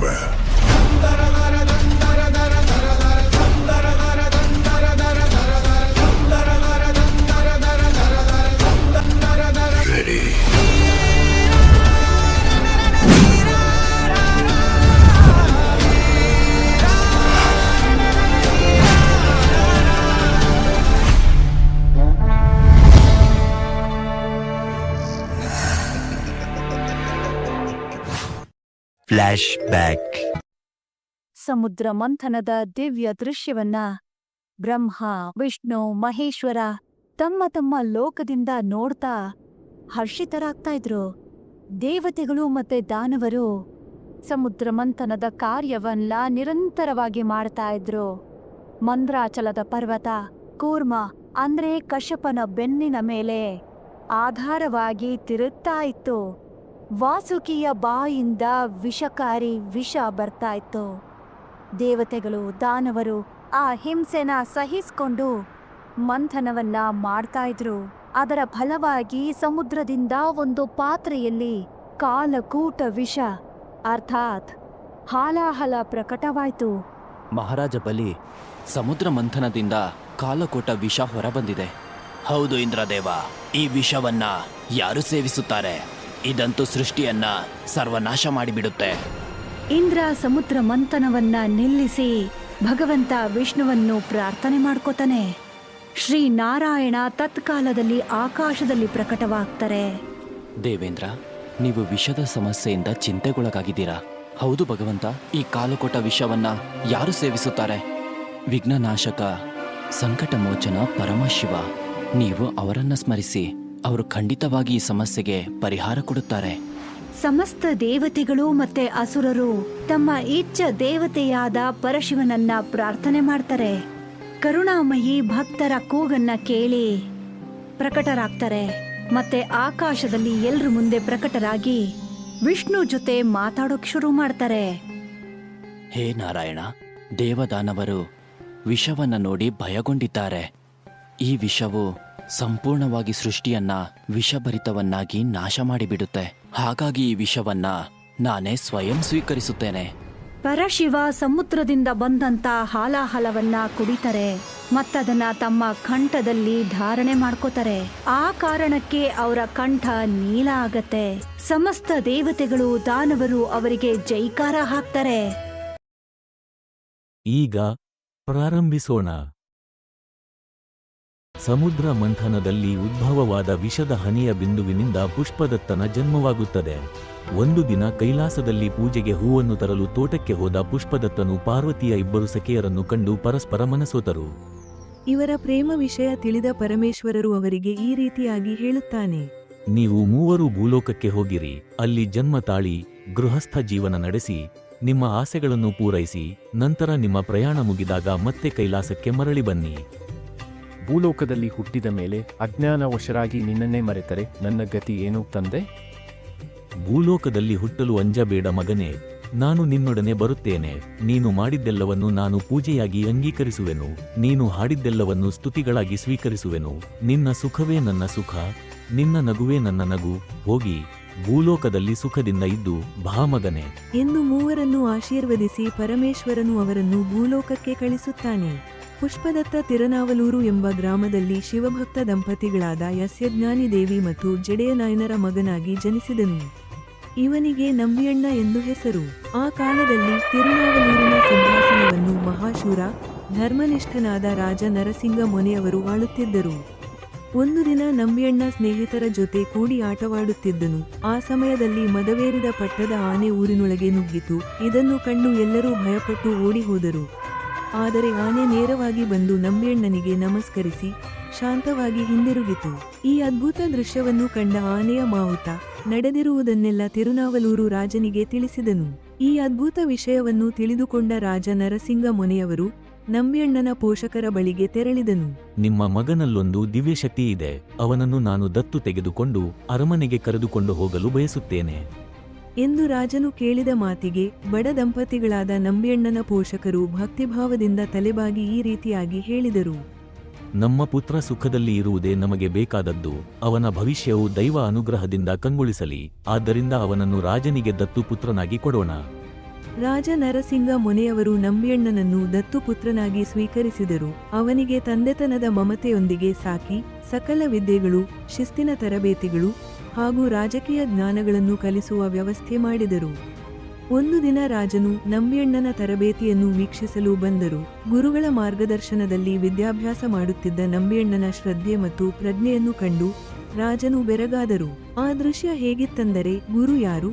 remember. Flash back ಸಮುದ್ರ ಮಂಥನದ ದಿವ್ಯ ದೃಶ್ಯವನ್ನ ಬ್ರಹ್ಮ, ವಿಷ್ಣು, ಮಹೇಶ್ವರ ತಮ್ಮ ತಮ್ಮ ಲೋಕದಿಂದ ನೋಡ್ತಾ ಹರ್ಷಿತರಾಗ್ತಾ ಇದ್ರು. ದೇವತೆಗಳು ಮತ್ತೆ ದಾನವರು ಸಮುದ್ರ ಮಂಥನದ ಕಾರ್ಯವನ್ನ ನಿರಂತರವಾಗಿ ಮಾಡ್ತಾ ಇದ್ರು. ಮಂದ್ರಾಚಲದ ಪರ್ವತ, ಕೂರ್ಮ ಅಂದ್ರೆ ಕಶಪನ ಬೆನ್ನಿನ ಮೇಲೆ ಆಧಾರವಾಗಿ ತಿರುತ್ತಾ ಇತ್ತು. ವಾಸುಕಿಯ ಬಾಯಿಂದ ವಿಷಕಾರಿ ವಿಷ ಬರ್ತಾ ಇತ್ತು ದೇವತೆಗಳು, ದಾನವರು ಆ ಹಿಂಸೆನ ಸಹಿಸ್ಕೊಂಡು ಮಂಥನವನ್ನ ಮಾಡ್ತಾ ಇದ್ರು ಅದರ ಫಲವಾಗಿ ಸಮುದ್ರದಿಂದ ಒಂದು ಪಾತ್ರೆಯಲ್ಲಿ ಕಾಲಕೂಟ ವಿಷ, ಅರ್ಥಾತ್ ಹಾಲಾಹಲ ಪ್ರಕಟವಾಯಿತು. ಮಹಾರಾಜ ಬಲಿ, ಸಮುದ್ರ ಮಂಥನದಿಂದ ಕಾಲಕೋಟ ವಿಷ ಹೊರಬಂದಿದೆ. ಹೌದು ಇಂದ್ರದೇವ, ಈ ವಿಷವನ್ನ ಯಾರು ಸೇವಿಸುತ್ತಾರೆ? ಇದಂತೂ ಸೃಷ್ಟಿಯನ್ನ ಸರ್ವನಾಶ ಮಾಡಿಬಿಡುತ್ತೆ. ಇಂದ್ರ ಸಮುದ್ರ ಮಂಥನವನ್ನ ನಿಲ್ಲಿಸಿ ಭಗವಂತ ವಿಷ್ಣುವನ್ನು ಪ್ರಾರ್ಥನೆ ಮಾಡ್ಕೋತಾನೆ. ಶ್ರೀ ನಾರಾಯಣ ತತ್ಕಾಲದಲ್ಲಿ ಆಕಾಶದಲ್ಲಿ ಪ್ರಕಟವಾಗ್ತಾರೆ. ದೇವೇಂದ್ರ ನೀವು ವಿಷದ ಸಮಸ್ಯೆಯಿಂದ ಚಿಂತೆಗೊಳಗಾಗಿದ್ದೀರಾ? ಹೌದು ಭಗವಂತ ಈ ಕಾಲಕೋಟ ವಿಷವನ್ನ ಯಾರು ಸೇವಿಸುತ್ತಾರೆ? ವಿಘ್ನನಾಶಕ ಸಂಕಟ ಮೋಚನ ಪರಮಶಿವ ನೀವು ಅವರನ್ನ ಸ್ಮರಿಸಿ. ಅವರು ಖಂಡಿತವಾಗಿ ಈ ಸಮಸ್ಯೆಗೆ ಪರಿಹಾರ ಕೊಡುತ್ತಾರೆ. ಸಮಸ್ತ ದೇವತೆಗಳು ಮತ್ತೆ ಅಸುರರು ತಮ್ಮ ಇಚ್ಛ ದೇವತೆಯಾದ ಪರಶಿವನನ್ನ ಪ್ರಾರ್ಥನೆ ಮಾಡ್ತಾರೆ. ಕರುಣಾಮಯಿ ಭಕ್ತರ ಕೂಗನ್ನ ಕೇಳಿ ಪ್ರಕಟರಾಗ್ತಾರೆ. ಮತ್ತೆ ಆಕಾಶದಲ್ಲಿ ಎಲ್ರ ಮುಂದೆ ಪ್ರಕಟರಾಗಿ ವಿಷ್ಣು ಜೊತೆ ಮಾತಾಡೋಕ್ ಶುರು ಮಾಡ್ತಾರೆ. ಹೇ ನಾರಾಯಣ ದೇವದಾನವರು ವಿಷವನ್ನ ನೋಡಿ ಭಯಗೊಂಡಿದ್ದಾರೆ. ಈ ವಿಷವು ಸಂಪೂರ್ಣವಾಗಿ ಸೃಷ್ಟಿಯನ್ನ ವಿಷಭರಿತವನ್ನಾಗಿ ನಾಶ ಮಾಡಿಬಿಡುತ್ತೆ. ಹಾಗಾಗಿ ಈ ವಿಷವನ್ನ ನಾನೇ ಸ್ವಯಂ ಸ್ವೀಕರಿಸುತ್ತೇನೆ. ಪರಶಿವ ಸಮುದ್ರದಿಂದ ಬಂದಂತ ಹಾಲಾಹಲವನ್ನ ಕುಡಿತಾರೆ ಮತ್ತದನ್ನ ತಮ್ಮ ಕಂಠದಲ್ಲಿ ಧಾರಣೆ ಮಾಡ್ಕೋತಾರೆ. ಆ ಕಾರಣಕ್ಕೆ ಅವರ ಕಂಠ ನೀಲ ಆಗತ್ತೆ. ಸಮಸ್ತ ದೇವತೆಗಳು ದಾನವರು ಅವರಿಗೆ ಜೈಕಾರ ಹಾಕ್ತಾರೆ. ಈಗ ಪ್ರಾರಂಭಿಸೋಣ. ಸಮುದ್ರ ಮಂಥನದಲ್ಲಿ ಉದ್ಭವವಾದ ವಿಷದ ಹನಿಯ ಬಿಂದುವಿನಿಂದ ಪುಷ್ಪದತ್ತನ ಜನ್ಮವಾಗುತ್ತದೆ. ಒಂದು ದಿನ ಕೈಲಾಸದಲ್ಲಿ ಪೂಜೆಗೆ ಹೂವನ್ನು ತರಲು ತೋಟಕ್ಕೆ ಹೋದ ಪುಷ್ಪದತ್ತನು ಪಾರ್ವತಿಯ ಇಬ್ಬರು ಸಖಿಯರನ್ನು ಕಂಡು ಪರಸ್ಪರ ಮನಸೋತರು. ಇವರ ಪ್ರೇಮ ವಿಷಯ ತಿಳಿದ ಪರಮೇಶ್ವರರು ಅವರಿಗೆ ಈ ರೀತಿಯಾಗಿ ಹೇಳುತ್ತಾನೆ. ನೀವು ಮೂವರು ಭೂಲೋಕಕ್ಕೆ ಹೋಗಿರಿ ಅಲ್ಲಿ ಜನ್ಮ ತಾಳಿ ಗೃಹಸ್ಥ ಜೀವನ ನಡೆಸಿ ನಿಮ್ಮ ಆಸೆಗಳನ್ನು ಪೂರೈಸಿ ನಂತರ ನಿಮ್ಮ ಪ್ರಯಾಣ ಮುಗಿದಾಗ ಮತ್ತೆ ಕೈಲಾಸಕ್ಕೆ ಮರಳಿ ಬನ್ನಿ. ಭೂಲೋಕದಲ್ಲಿ ಹುಟ್ಟಿದ ಮೇಲೆ ಅಜ್ಞಾನವಶರಾಗಿ ನಿನ್ನನ್ನೇ ಮರೆತರೆ ನನ್ನ ಗತಿ ಏನು ತಂದೆ? ಭೂಲೋಕದಲ್ಲಿ ಹುಟ್ಟಲು ಅಂಜಬೇಡ ಮಗನೇ ನಾನು ನಿನ್ನೊಡನೆ ಬರುತ್ತೇನೆ ನೀನು ಮಾಡಿದ್ದೆಲ್ಲವನ್ನು ನಾನು ಪೂಜೆಯಾಗಿ ಅಂಗೀಕರಿಸುವೆನು ನೀನು ಹಾಡಿದ್ದೆಲ್ಲವನ್ನು ಸ್ತುತಿಗಳಾಗಿ ಸ್ವೀಕರಿಸುವೆನು ನಿನ್ನ ಸುಖವೇ ನನ್ನ ಸುಖ ನಿನ್ನ ನಗುವೇ ನನ್ನ ನಗು ಹೋಗಿ ಭೂಲೋಕದಲ್ಲಿ ಸುಖದಿಂದ ಇದ್ದು ಭಾ ಮಗನೇ. ಎಂದು ಮೂವರನ್ನು ಆಶೀರ್ವದಿಸಿ ಪರಮೇಶ್ವರನು ಅವರನ್ನು ಭೂಲೋಕಕ್ಕೆ ಕಳಿಸುತ್ತಾನೆ. ಪುಷ್ಪದತ್ತ ತಿರನಾವಲೂರು ಎಂಬ ಗ್ರಾಮದಲ್ಲಿ ಶಿವಭಕ್ತ ದಂಪತಿಗಳಾದ ಯಸ್ಯಜ್ಞಾನಿ ದೇವಿ ಮತ್ತು ಜಡೆಯನಾಯನರ ಮಗನಾಗಿ ಜನಿಸಿದನು. ಇವನಿಗೆ ನಂಬಿಯಣ್ಣ ಎಂದು ಹೆಸರು. ಆ ಕಾಲದಲ್ಲಿ ತಿರುನಾವಲೂರಿನ ಸಿಂಹಾಸನವನ್ನು ಮಹಾಶೂರ, ಧರ್ಮನಿಷ್ಠನಾದ ರಾಜ ನರಸಿಂಗ ಮೊನೆಯವರು ಆಳುತ್ತಿದ್ದರು. ಒಂದು ದಿನ ನಂಬಿಯಣ್ಣ ಸ್ನೇಹಿತರ ಜೊತೆ ಕೂಡಿ ಆಟವಾಡುತ್ತಿದ್ದನು. ಆ ಸಮಯದಲ್ಲಿ ಮದವೇರಿದ ಪಟ್ಟದ ಆನೆ ಊರಿನೊಳಗೆ ನುಗ್ಗಿತು. ಇದನ್ನು ಕಂಡು ಎಲ್ಲರೂ ಭಯಪಟ್ಟು ಓಡಿ ಹೋದರು. ಆದರೆ ಆನೆ ನೇರವಾಗಿ ಬಂದು ನಂಬಿಯಣ್ಣನಿಗೆ ನಮಸ್ಕರಿಸಿ ಶಾಂತವಾಗಿ ಹಿಂದಿರುಗಿತು. ಈ ಅದ್ಭುತ ದೃಶ್ಯವನ್ನು ಕಂಡ ಆನೆಯ ಮಾವುತ ನಡೆದಿರುವುದನ್ನೆಲ್ಲ ತಿರುನಾವಲೂರು ರಾಜನಿಗೆ ತಿಳಿಸಿದನು. ಈ ಅದ್ಭುತ ವಿಷಯವನ್ನು ತಿಳಿದುಕೊಂಡ ರಾಜ ನರಸಿಂಗ ಮೊನೆಯವರು ನಂಬಿಯಣ್ಣನ ಪೋಷಕರ ಬಳಿಗೆ ತೆರಳಿದನು. ನಿಮ್ಮ ಮಗನಲ್ಲೊಂದು ದಿವ್ಯಶಕ್ತಿ ಇದೆ. ಅವನನ್ನು ನಾನು ದತ್ತು ತೆಗೆದುಕೊಂಡು ಅರಮನೆಗೆ ಕರೆದುಕೊಂಡು ಹೋಗಲು ಬಯಸುತ್ತೇನೆ. ಎಂದು ರಾಜನು ಕೇಳಿದ ಮಾತಿಗೆ ಬಡ ದಂಪತಿಗಳಾದ ನಂಬಿಯಣ್ಣನ ಪೋಷಕರು ಭಕ್ತಿಭಾವದಿಂದ ತಲೆಬಾಗಿ ಈ ರೀತಿಯಾಗಿ ಹೇಳಿದರು. ನಮ್ಮ ಪುತ್ರ ಸುಖದಲ್ಲಿ ಇರುವುದೇ ನಮಗೆ ಬೇಕಾದದ್ದು ಅವನ ಭವಿಷ್ಯವು ದೈವ ಅನುಗ್ರಹದಿಂದ ಕಂಗೊಳಿಸಲಿ ಆದ್ದರಿಂದ ಅವನನ್ನು ರಾಜನಿಗೆ ದತ್ತು ಪುತ್ರನಾಗಿ ಕೊಡೋಣ. ರಾಜ ನರಸಿಂಗ ಮೊನೆಯವರು ನಂಬಿಯಣ್ಣನನ್ನು ದತ್ತುಪುತ್ರನಾಗಿ ಸ್ವೀಕರಿಸಿದರು ಅವನಿಗೆ ತಂದೆತನದ ಮಮತೆಯೊಂದಿಗೆ ಸಾಕಿ ಸಕಲ ವಿದ್ಯೆಗಳು ಶಿಸ್ತಿನ ತರಬೇತಿಗಳು ಹಾಗೂ ರಾಜಕೀಯ ಜ್ಞಾನಗಳನ್ನು ಕಲಿಸುವ ವ್ಯವಸ್ಥೆ ಮಾಡಿದರು. ಒಂದು ದಿನ ರಾಜನು ನಂಬಿಯಣ್ಣನ ತರಬೇತಿಯನ್ನು ವೀಕ್ಷಿಸಲು ಬಂದರು. ಗುರುಗಳ ಮಾರ್ಗದರ್ಶನದಲ್ಲಿ ವಿದ್ಯಾಭ್ಯಾಸ ಮಾಡುತ್ತಿದ್ದ ನಂಬಿಯಣ್ಣನ ಶ್ರದ್ಧೆ ಮತ್ತು ಪ್ರಜ್ಞೆಯನ್ನು ಕಂಡು ರಾಜನು ಬೆರಗಾದರು. ಆ ದೃಶ್ಯ ಹೇಗಿತ್ತಂದರೆ, ಗುರು ಯಾರು,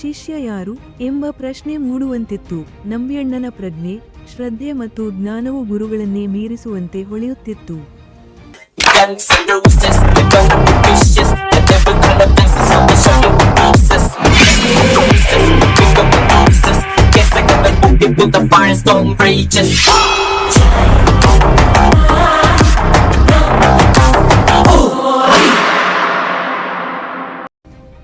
ಶಿಷ್ಯ ಯಾರು ಎಂಬ ಪ್ರಶ್ನೆ ಮೂಡುವಂತಿತ್ತು. ನಂಬಿಯಣ್ಣನ ಪ್ರಜ್ಞೆ, ಶ್ರದ್ಧೆ ಮತ್ತು ಜ್ಞಾನವು ಗುರುಗಳನ್ನೇ ಮೀರಿಸುವಂತೆ ಹೊಳೆಯುತ್ತಿತ್ತು. The booty with the firestone rages.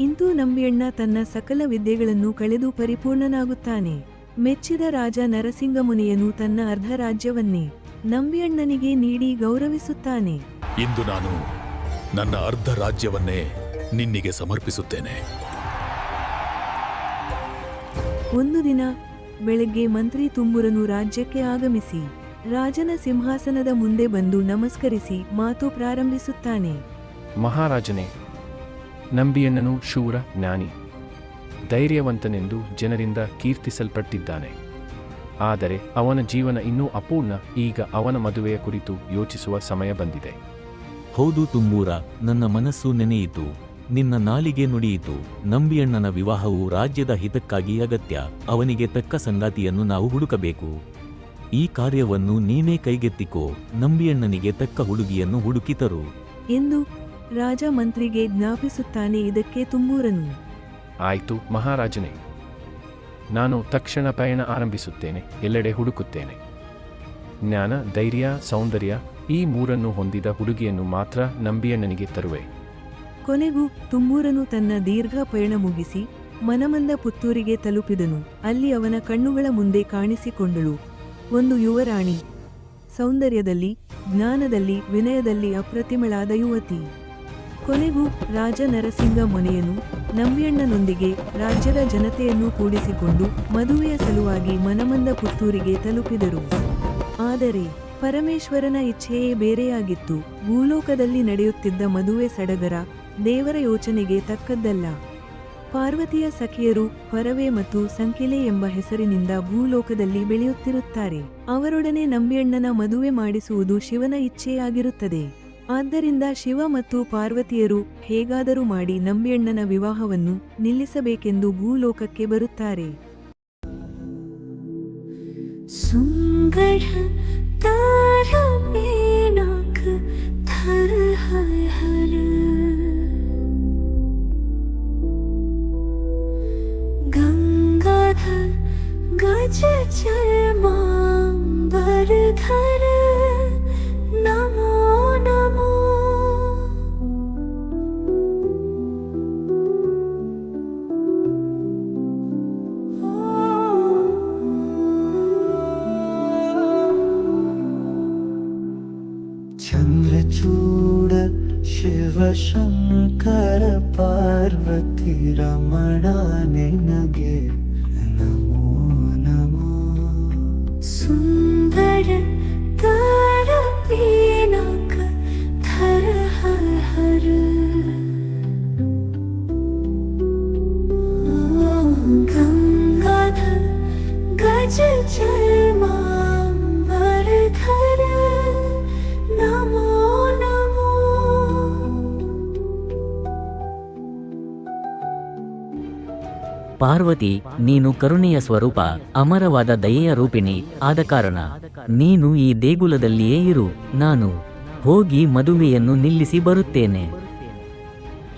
ಇಂತೂ ನಂಬಿಯಣ್ಣ ತನ್ನ ಸಕಲ ವಿದ್ಯೆಗಳನ್ನು ಕಳೆದು ಪರಿಪೂರ್ಣನಾಗುತ್ತಾನೆ. ಮೆಚ್ಚಿದ ರಾಜ ನರಸಿಂಗಮುನಿಯನು ತನ್ನ ಅರ್ಧ ರಾಜ್ಯವನ್ನೇ ನಂಬಿಯಣ್ಣನಿಗೆ ನೀಡಿ ಗೌರವಿಸುತ್ತಾನೆ. ಇಂದು ನಾನು ನನ್ನ ಅರ್ಧ ರಾಜ್ಯವನ್ನೇ ನಿನ್ನಿಗೆ ಸಮರ್ಪಿಸುತ್ತೇನೆ. ಒಂದು ದಿನ ಬೆಳಗ್ಗೆ ಮಂತ್ರಿ ತುಂಬುರನು ರಾಜ್ಯಕ್ಕೆ ಆಗಮಿಸಿ ರಾಜನ ಸಿಂಹಾಸನದ ಮುಂದೆ ಬಂದು ನಮಸ್ಕರಿಸಿ ಮಾತು ಪ್ರಾರಂಭಿಸುತ್ತಾನೆ. ಮಹಾರಾಜನೇ ನಂಬಿಯಣ್ಣನು ಶೂರ ಜ್ಞಾನಿ ಧೈರ್ಯವಂತನೆಂದು ಜನರಿಂದ ಕೀರ್ತಿಸಲ್ಪಟ್ಟಿದ್ದಾನೆ. ಆದರೆ ಅವನ ಜೀವನ ಇನ್ನೂ ಅಪೂರ್ಣ ಈಗ ಅವನ ಮದುವೆಯ ಕುರಿತು ಯೋಚಿಸುವ ಸಮಯ ಬಂದಿದೆ. ಹೌದು ತುಂಬೂರ ನನ್ನ ಮನಸ್ಸು ನೆನೆಯಿತು. ನಿನ್ನ ನಾಲಿಗೆ ನುಡಿಯಿತು. ನಂಬಿಯಣ್ಣನ ವಿವಾಹವು ರಾಜ್ಯದ ಹಿತಕ್ಕಾಗಿ ಅಗತ್ಯ. ಅವನಿಗೆ ತಕ್ಕ ಸಂಗಾತಿಯನ್ನು ನಾವು ಹುಡುಕಬೇಕು. ಈ ಕಾರ್ಯವನ್ನು ನೀನೇ ಕೈಗೆತ್ತಿಕೋ. ನಂಬಿಯಣ್ಣನಿಗೆ ತಕ್ಕ ಹುಡುಗಿಯನ್ನು ಹುಡುಕಿತರು ಎಂದು ರಾಜ ಮಂತ್ರಿಗೆ ಜ್ಞಾಪಿಸುತ್ತಾನೆ ಇದಕ್ಕೆ ತುಂಬೂರನು. ಆಯಿತು ಮಹಾರಾಜನೇ. ನಾನು ತಕ್ಷಣ ಪಯಣ ಆರಂಭಿಸುತ್ತೇನೆ ಎಲ್ಲೆಡೆ ಹುಡುಕುತ್ತೇನೆ. ಜ್ಞಾನ ಧೈರ್ಯ ಸೌಂದರ್ಯ ಈ ಮೂರನ್ನು ಹೊಂದಿದ ಹುಡುಗಿಯನ್ನು ಮಾತ್ರ ನಂಬಿಯಣ್ಣನಿಗೆ ತರುವೆ. ಕೊನೆಗೂ ತುಂಬೂರನು ತನ್ನ ದೀರ್ಘ ಪಯಣ ಮುಗಿಸಿ ಮನಮಂದ ಪುತ್ತೂರಿಗೆ ತಲುಪಿದನು. ಅಲ್ಲಿ ಅವನ ಕಣ್ಣುಗಳ ಮುಂದೆ ಕಾಣಿಸಿಕೊಂಡಳು. ಒಂದು ಯುವರಾಣಿ. ಸೌಂದರ್ಯದಲ್ಲಿ, ಜ್ಞಾನದಲ್ಲಿ, ವಿನಯದಲ್ಲಿ ಅಪ್ರತಿಮಳಾದ ಯುವತಿ. ಕೊನೆಗೂ ರಾಜ ನರಸಿಂಹ ಮೊನೆಯನು ನಂಬಿಯಣ್ಣನೊಂದಿಗೆ ರಾಜ್ಯದ ಜನತೆಯನ್ನು ಕೂಡಿಸಿಕೊಂಡು ಮದುವೆಯ ಸಲುವಾಗಿ ಮನಮಂದ ಪುತ್ತೂರಿಗೆ ತಲುಪಿದರು. ಆದರೆ ಪರಮೇಶ್ವರನ ಇಚ್ಛೆಯೇ ಬೇರೆಯಾಗಿತ್ತು. ಭೂಲೋಕದಲ್ಲಿ ನಡೆಯುತ್ತಿದ್ದ ಮದುವೆ ಸಡಗರ ದೇವರ ಯೋಚನೆಗೆ ತಕ್ಕದ್ದಲ್ಲ. ಪಾರ್ವತಿಯ ಸಖಿಯರು ಪರವೆ ಮತ್ತು ಸಂಕೆಲೆ ಎಂಬ ಹೆಸರಿನಿಂದ ಭೂಲೋಕದಲ್ಲಿ ಬೆಳೆಯುತ್ತಿರುತ್ತಾರೆ. ಅವರೊಡನೆ ನಂಬಿಯಣ್ಣನ ಮದುವೆ ಮಾಡಿಸುವುದು ಶಿವನ ಇಚ್ಛೆಯಾಗಿರುತ್ತದೆ. ಆದ್ದರಿಂದ ಶಿವ ಮತ್ತು ಪಾರ್ವತಿಯರು ಹೇಗಾದರೂ ಮಾಡಿ ನಂಬಿಯಣ್ಣನ ವಿವಾಹವನ್ನು ನಿಲ್ಲಿಸಬೇಕೆಂದು ಭೂಲೋಕಕ್ಕೆ ಬರುತ್ತಾರೆ. ಸುಂಗಢ ತಾರಾ गज चर्माम्बरधर नमो नमो चन्द्रचूड शिवशङ्कर पार्वती रमणानि नगे ಪಾರ್ವತಿ, ನೀನು ಕರುಣೆಯ ಸ್ವರೂಪ, ಅಮರವಾದ ದಯೆಯ ರೂಪಿಣಿ, ಆದ ಕಾರಣ, ನೀನು ಈ ದೇಗುಲದಲ್ಲಿಯೇ ಇರು, ನಾನು ಹೋಗಿ ಮದುವೆಯನ್ನು ನಿಲ್ಲಿಸಿ ಬರುತ್ತೇನೆ.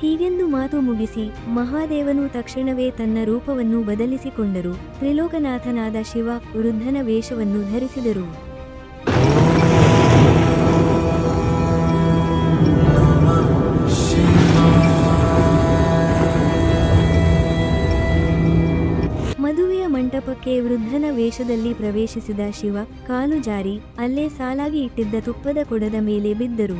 ಹೀಗೆಂದು ಮಾತು ಮುಗಿಸಿ, ಮಹಾದೇವನು ತಕ್ಷಣವೇ ತನ್ನ ರೂಪವನ್ನು ಬದಲಿಸಿಕೊಂಡರು, ತ್ರಿಲೋಕನಾಥನಾದ ಶಿವ ವೃದ್ಧನ ವೇಷವನ್ನು ಧರಿಸಿದರು. ಮಂಟಪಕ್ಕೆ ವೃದ್ಧನ ವೇಷದಲ್ಲಿ ಪ್ರವೇಶಿಸಿದ ಶಿವ ಕಾಲು ಜಾರಿ ಅಲ್ಲೇ ಸಾಲಾಗಿ ಇಟ್ಟಿದ್ದ ತುಪ್ಪದ ಕೊಡದ ಮೇಲೆ ಬಿದ್ದರು.